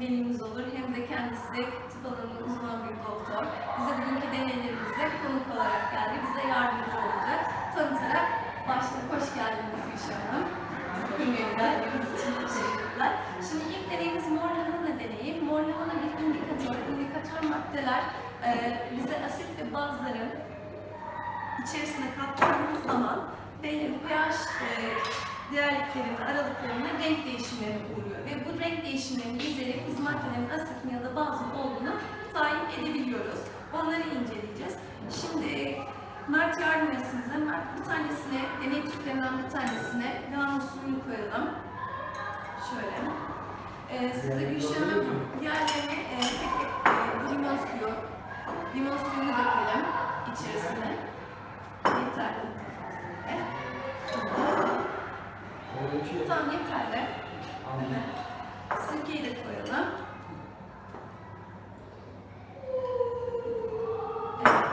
velimiz olur hem de kendisi tıp alanında uzman bir doktor. Bize bugünkü deneylerimizde konuk olarak geldi. Bize yardımcı olacak. Tanıtarak başlayalım. Hoş geldiniz Gülşah Hanım. Kırmaya geldiğiniz için teşekkürler. Şimdi ilk deneyimiz mor lahana deneyi. Mor lahana bir indikatör. İndikatör maddeler e, bize asit ve bazların içerisine kattığımız zaman pH e, değerliklerinin aralıklarında renk değişimlerine uğruyor. Ve bu renk değişimlerini izleyerek biz maddelerin asitin ya da bazın olduğunu tayin edebiliyoruz. Onları inceleyeceğiz. Şimdi Mert yardım etsin bize. Mert bir tanesine, deney tüplerinden bir tanesine lahana suyunu koyalım. Şöyle. Ee, size Gülşah'ın diğerlerine e, tek tek e, limon suyu, limon suyunu dökelim içerisine. Yeterli. Tamam yeterli. Evet. Sirkeyi de koyalım. Evet.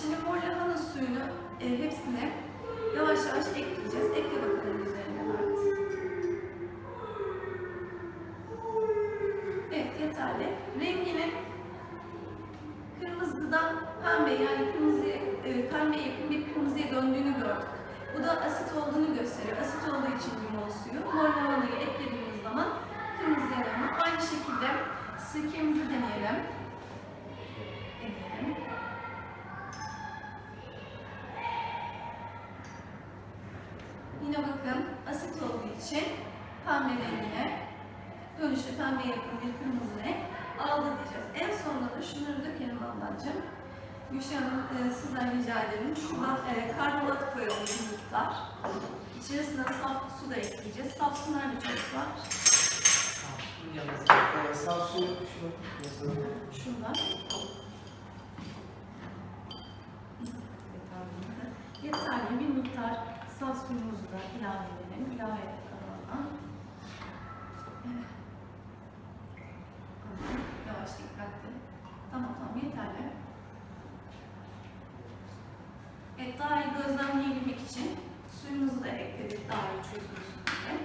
Şimdi mor lahana suyunu e, hepsine yavaş yavaş ekleyeceğiz. Ekle bakalım üzerine Mert. Evet yeterli. Renginin kırmızıdan pembe yani kırmızıya, e, pembeye yakın bir kırmızıya döndüğünü gördük. Bu da asit olduğunu gösteriyor. Asit olduğu için limon suyu. Lahanayı eklediğimiz zaman kırmızıya dönüyor. Aynı şekilde sirkemizi deneyelim. Yine bakın asit olduğu için pembe rengine dönüşte pembe yakın bir kırmızı renk aldı diyeceğiz. En sonunda da şunları dökelim ablacığım. Gülşah Hanım e, sizden rica edelim. Şuradan e, karbonat koyalım bir miktar. İçerisine saf su da ekleyeceğiz. Saf su nerede çocuklar? Sağ su nasıl? Şundan. Yeterli bir miktar saf suyumuzu da ilave edelim. İlave edelim. Evet. Tamam, Yavaş dikkatli. Tamam tamam yeterli. Evet daha iyi gözlemleyebilmek için suyumuzu da ekledik daha iyi çözülsün diye.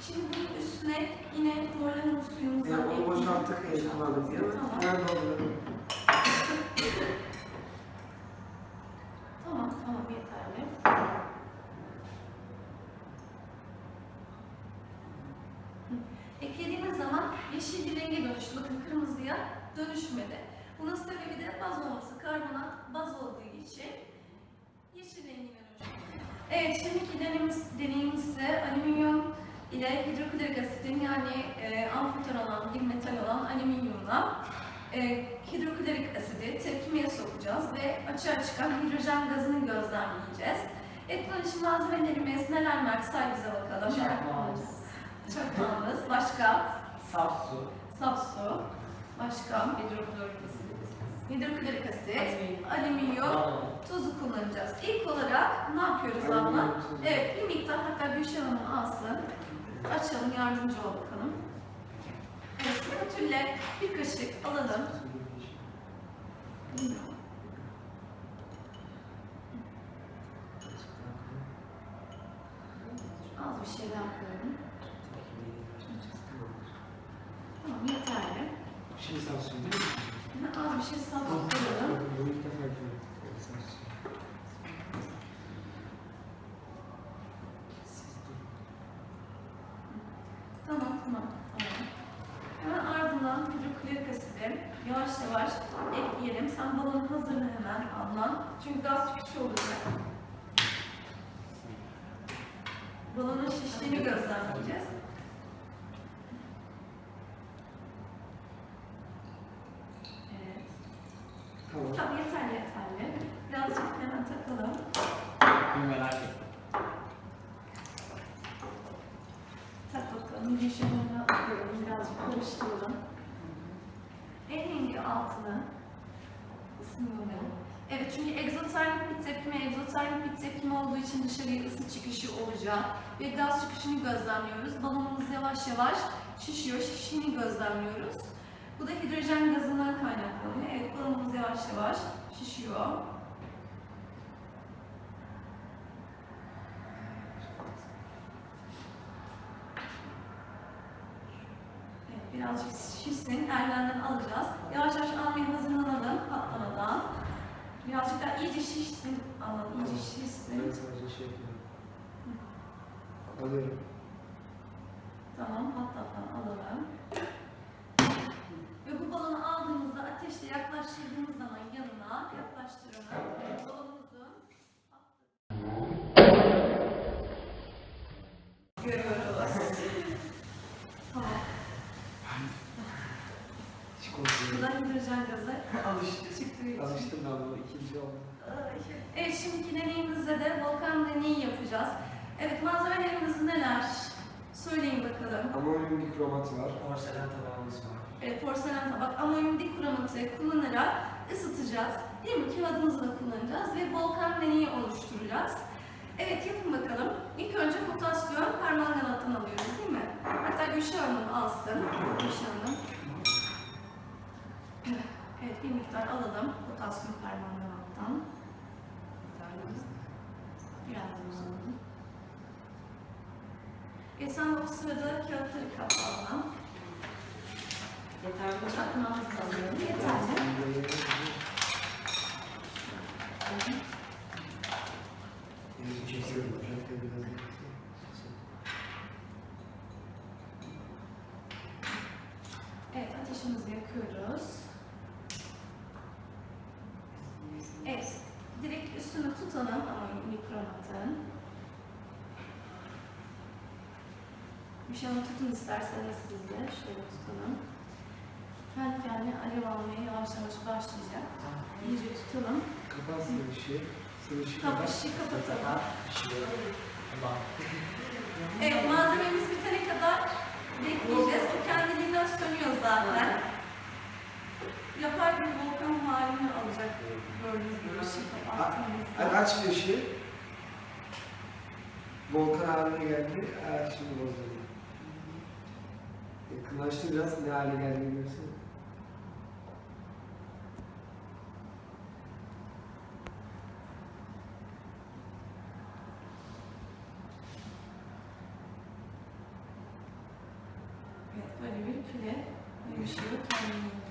Şimdi bunun üstüne yine morlanın suyumuzu Yani onu boşalttık el kullandık diye. Tamam. Nerede oluyor? Tamam, tamam yeterli. Eklediğimiz zaman yeşil bir renge dönüştü. Bakın kırmızıya dönüşmedi. Bunun sebebi de baz olması. Karbonat baz olduğu için. Evet, şimdiki deneyimiz, deneyimiz ise alüminyum ile hidroklorik asitin yani e, amfoter olan bir metal olan alüminyumla e, hidroklorik asidi tepkimeye sokacağız ve açığa çıkan hidrojen gazını gözlemleyeceğiz. Et kullanıcı malzemelerimiz neler Mert say bize bakalım. Çakmağımız. Çakmağımız. Başka? Saf su. Saf su. Başka? Hidroklorik. Hidroklorik asit. Alüminyum. Tuzu kullanacağız. İlk olarak ne yapıyoruz abla? Evet bir miktar hatta Gülşen Hanım alsın. Açalım yardımcı ol bakalım. Evet spatülle bir kaşık alalım. Az bir şey daha koyalım. Tamam yeterli. Şimdi mi? Yine Az bir şey su. Tamam tamam. Hemen ardından hidroklorik asidi yavaş yavaş ekleyelim. Sen balonu hazırla hemen Adnan. Çünkü gaz çıkışı olacak. Balonun şiştiğini gözlemleyeceğiz. Evet. Tamam. Tamam yeterli yeterli. Birazcık hemen takalım. Bir merak ettim. Tak bakalım. Yeşilini alıyorum. Birazcık karıştıralım. Elini altını ısınıyorum. Evet çünkü egzotermik bir tepkime, egzotermik bir tepkime olduğu için dışarıya ısı çıkışı olacak ve gaz çıkışını gözlemliyoruz. Balonumuz yavaş yavaş şişiyor, şiştiğini gözlemliyoruz. Bu da hidrojen gazından kaynaklanıyor. Evet balonumuz yavaş yavaş şişiyor. Evet, birazcık şişsin. Eldivenden alacağız. Yavaş yavaş almaya hazırlanalım patlamadan. Birazcık daha iyice şişsin. Alalım, iyice Ben şişsin. sadece şey yapıyorum. Alıyorum. Tamam, patlattan alalım. Hidrojen gazı Alıştım. çıktığı için. Alıştım ben buna. ikinci oldu. Evet, şimdiki deneyimizde de volkan deneyi yapacağız. Evet, malzemelerimiz neler? Söyleyin bakalım. Amonyum dikromat var. Porselen tabağımız var. Evet, porselen tabak, amonyum dikromatı kullanarak ısıtacağız. Değil mi? Kağıdımızı da kullanacağız ve volkan deneyi oluşturacağız. Evet, yapın bakalım. İlk önce potasyum permanganattan alıyoruz değil mi? Hatta Gülşah Hanım alsın. Gülşah Hanım. Evet, bir miktar alalım potasyum permanganattan. Uzanalım. Geçen o sırada kağıtları kapatalım. Yeterli mi? Çakmağımızı da alıyorum. Yeterli. Evet, ateşimizi yakıyoruz. Bir şey tutun isterseniz siz de. Şöyle tutalım. Kendi kendine alev almaya yavaş yavaş başlayacak. İyice tutalım. Kapat. Sıvışı Tam kapat. ışığı kapatalım. Evet, malzememiz bitene kadar bekleyeceğiz. O kendiliğinden sönüyor zaten. Yapay bir volkan halini alacak gördüğünüz gibi ışığı Hadi kapattığımızda. aç bir ışığı. Volkan haline geldi. Şimdi bozuldu. Yakınlaştır biraz ne hale geldiğini görsene. Evet, böyle bir küre, bir şey kendini